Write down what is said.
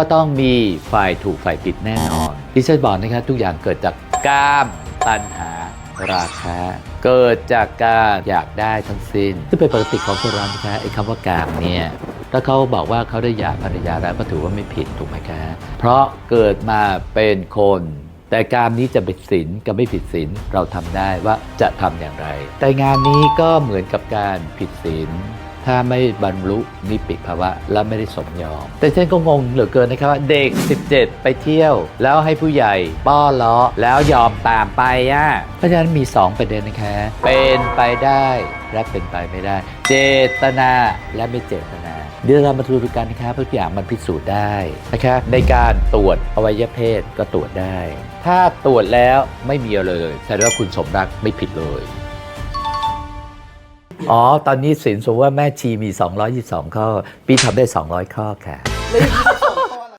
ก็ต้องมีฝ่ายถูกฝ่ายผิดแน่นอนที่ฉันบอกนะครับทุกอย่างเกิดจากกามตัณหาราคะ เกิดจากการอยากได้ทั้งสิ้นซึ่งเป็นปกติของคนเรานะคะไอ้คำว่ากามเนี่ยถ้าเขาบอกว่าเขาได้หย่าภรรยาแล้วก็ถือว่าไม่ผิดถูกไหมคะ เพราะเกิดมาเป็นคน แต่การนี้จะเป็นศีลกับไม่ผิดศีลเราทำได้ว่าจะทำอย่างไร แต่งานนี้ก็เหมือนกับการผิดศีล ถ้าไม่บรรลุนิพพิภาวะและไม่ได้สมยอม แต่ฉันก็งงเหลือเกินนะครับว่าเด็ก 17 ไปเที่ยว แล้วให้ผู้ใหญ่ป้อนล้อแล้วยอมตามไปอะเพราะฉะนั้นมี 2 ประเด็นนะคะ เป็นไปได้และเป็นไปไม่ได้ เจตนาและไม่เจตนาเดี๋ยวเรามาดูกันนะครับทุกอย่างมันพิสูจน์ได้นะคะในการตรวจอวัยวะเพศก็ตรวจได้ ถ้าตรวจแล้วไม่มีเลยแสดงว่าคุณสมรักไม่ผิดเลย อ๋อ ตอนนี้สินสมมติว่าแม่ชีมี 222 ข้อ ปีทำได้ 200 ข้อค่ะ